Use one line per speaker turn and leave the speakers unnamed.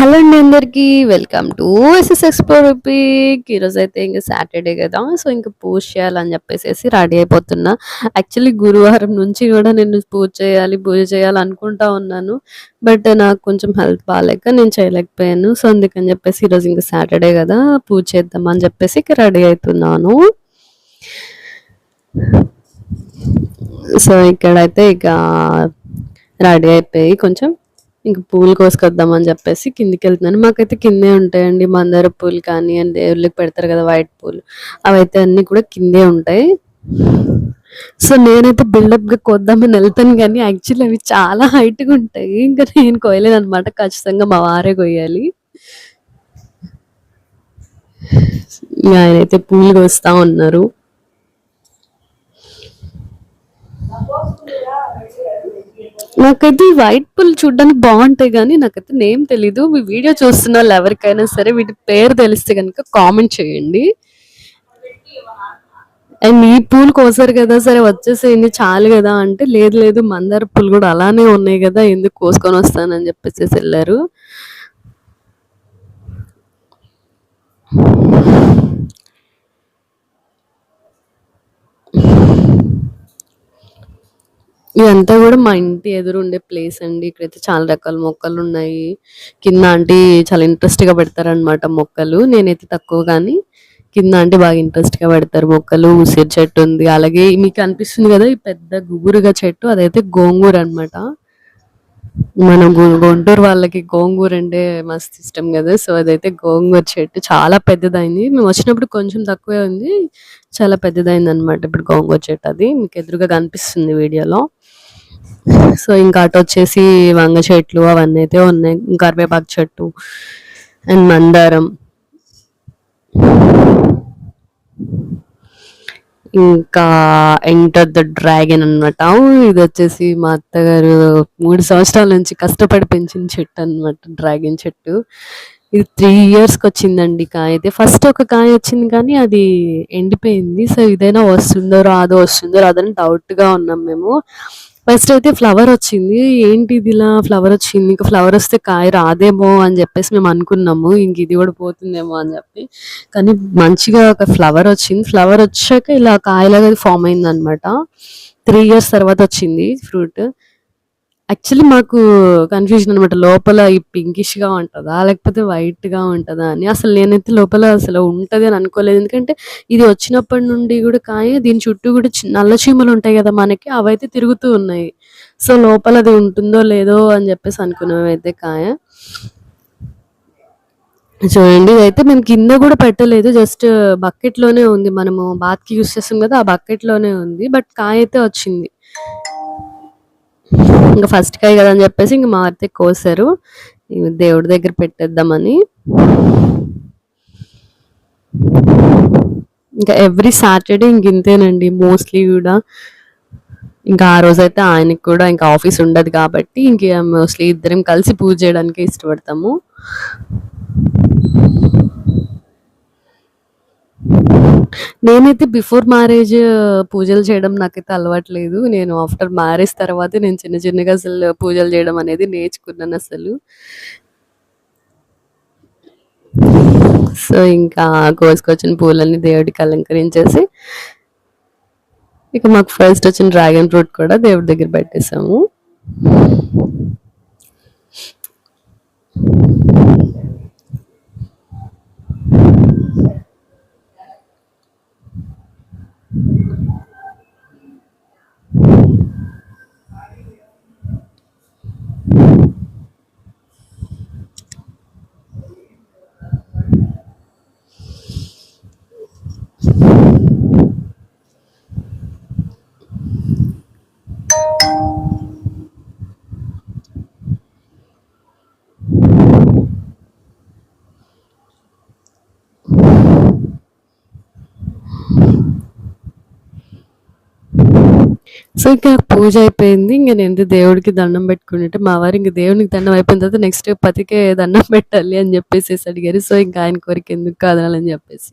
Hello అండి అందరికీ welcome to S S explore pick ఈరోజు అయితే ఇంకా సాటర్డే కదా సో ఇంకా పూజ చేయాలని చెప్పేసి రెడీ అయిపోతున్నా. యాక్చువల్లీ గురువారం నుంచి కూడా నేను పూజ చేయాలి పూజ చేయాలి అనుకుంటా ఉన్నాను. బట్ నాకు కొంచెం హెల్త్ బాగాలేక నేను చేయలేకపోయాను. సో అందుకని చెప్పేసి ఈరోజు ఇంకా సాటర్డే కదా పూజ చేద్దామని చెప్పేసి ఇక రెడీ అవుతున్నాను. సో ఇక్కడైతే ఇక రెడీ అయిపోయి కొంచెం ఇంక పూలు కోసుకొద్దామని చెప్పేసి కిందికి వెళ్తున్నాను మాకైతే కిందే ఉంటాయండి. మందార పూలు కానీ అని దేవుళ్ళకి పెడతారు కదా వైట్ పూలు. అవైతే అన్నీ కూడా కిందే ఉంటాయి. సో నేనైతే బిల్డప్గా కొద్దామని వెళ్తాను కానీ యాక్చువల్లీ అవి చాలా హైట్గా ఉంటాయి. ఇంకా నేను కోయలేదు అనమాట ఖచ్చితంగా మా వారే కొయ్యాలి. ఆయనైతే పూలు కోస్తా ఉన్నారు. నాకైతే ఈ వైట్ పుల్ చూడడానికి బాగుంటాయి కానీ నాకైతే నేమ్ తెలీదు. మీ వీడియో చూస్తున్న వాళ్ళు ఎవరికైనా సరే వీటి పేరు తెలిస్తే కనుక కామెంట్ చేయండి. అండ్ ఈ పూలు కోసారు కదా సరే వచ్చేసేయండి చాలు కదా అంటే లేదు లేదు మందార పూలు కూడా అలానే ఉన్నాయి కదా ఎందుకు కోసుకొని వస్తానని చెప్పేసి వెళ్ళారు. ఇదంతా కూడా మా ఇంటి ఎదురు ఉండే ప్లేస్ అండి. ఇక్కడైతే చాలా రకాల మొక్కలు ఉన్నాయి. కింద అంటే చాలా ఇంట్రెస్ట్గా పెడతారనమాట మొక్కలు. నేనైతే తక్కువ కానీ కింద అంటే బాగా ఇంట్రెస్ట్గా పెడతారు మొక్కలు. ఉసిరి చెట్టు ఉంది. అలాగే మీకు అనిపిస్తుంది కదా ఈ పెద్ద గుబురుగా చెట్టు? అదైతే గోంగూర అన్నమాట. మన గుంటూరు వాళ్ళకి గోంగూర అంటే మస్తు ఇష్టం కదా. సో అదైతే గోంగూర చెట్టు. చాలా పెద్దదైంది. మేము వచ్చినప్పుడు కొంచెం తక్కువే ఉంది. చాలా పెద్దదైంది అనమాట ఇప్పుడు గోంగూర చెట్టు అది. మీకు ఎదురుగా కనిపిస్తుంది వీడియోలో. సో ఇంకా అటు వచ్చేసి వంగ చెట్లు అవన్నీ అయితే ఉన్నాయి. కరివేపాకు చెట్టు అండ్ మందారం. ఇంకా ఎంటర్ ద డ్రాగన్ అన్నమాట. ఇది వచ్చేసి మా అత్తగారు మూడు సంవత్సరాల నుంచి కష్టపడి పెంచిన చెట్టు అన్నమాట డ్రాగన్ చెట్టు. ఇది త్రీ ఇయర్స్కి వచ్చిందండి కాయ. అయితే ఫస్ట్ ఒక కాయ వచ్చింది కానీ అది ఎండిపోయింది. సో ఇదైనా వస్తుందో రాదో వస్తుందో రాదని డౌట్గా ఉన్నాం మేము. ఫస్ట్ అయితే ఫ్లవర్ వచ్చింది. ఏంటి ఇది ఇలా ఫ్లవర్ వచ్చింది? ఇంకా ఫ్లవర్ వస్తే కాయ రాదేమో అని చెప్పేసి మేము అనుకున్నాము. ఇంక ఇది కూడా పోతుందేమో అని చెప్పి. కానీ మంచిగా ఒక ఫ్లవర్ వచ్చింది. ఫ్లవర్ వచ్చాక ఇలా కాయలాగా ఫామ్ అయింది అనమాట త్రీ ఇయర్స్ తర్వాత వచ్చింది ఫ్రూట్. యాక్చువల్లీ మాకు కన్ఫ్యూజన్ అనమాట లోపల ఈ పింకిష్గా ఉంటుందా? లేకపోతే వైట్గా ఉంటుందా అని. అసలు నేనైతే లోపల అసలు ఉంటుంది అని అనుకోలేదు. ఎందుకంటే ఇది వచ్చినప్పటి నుండి కూడా కాయ దీని చుట్టూ కూడా నల్ల చీమలు ఉంటాయి కదా మనకి అవైతే తిరుగుతూ ఉన్నాయి. సో లోపల అది ఉంటుందో లేదో అని చెప్పేసి అనుకున్నాం అయితే కాయ. చూడండి అయితే మేము కింద కూడా పెట్టలేదు. జస్ట్ బకెట్లోనే ఉంది మనము. బాత్కి యూస్ చేస్తాం కదా ఆ బకెట్లోనే ఉంది. బట్ కాయ అయితే వచ్చింది. ఇంకా ఫస్ట్ కాయ కదా అని చెప్పేసి ఇంక మా కోసారు. దేవుడి దగ్గర పెట్టేద్దామని. ఇంకా ఎవ్రీ సాటర్డే ఇంక ఇంతేనండి. మోస్ట్లీ కూడా ఇంకా ఆ రోజు అయితే ఆయనకి కూడా ఇంకా ఆఫీస్ ఉండదు కాబట్టి ఇంక మోస్ట్లీ ఇద్దరం కలిసి పూజ చేయడానికి ఇష్టపడతాము. నేనైతే బిఫోర్ మ్యారేజ్ పూజలు చేయడం నాకైతే అలవాట్లేదు. నేను ఆఫ్టర్ మ్యారేజ్ తర్వాత నేను చిన్న చిన్నగా అసలు పూజలు చేయడం అనేది నేర్చుకున్నాను అసలు. సో ఇంకా కోసుకొచ్చిన పూలన్నీ దేవుడికి అలంకరించేసి ఇక మాకు ఫస్ట్ వచ్చిన డ్రాగన్ ఫ్రూట్ కూడా దేవుడి దగ్గర పెట్టేసాము సో ఇంకా పూజ అయిపోయింది. ఇంకా నేను దేవుడికి దండం పెట్టుకుంటే మా వారు ఇంకా దేవునికి దండం అయిపోయిన తర్వాత నెక్స్ట్ పతికే దండం పెట్టాలి అని చెప్పేసి అడిగారు. సో ఇంకా ఆయన కోరిక ఎందుకు కాదనాలని చెప్పేసి.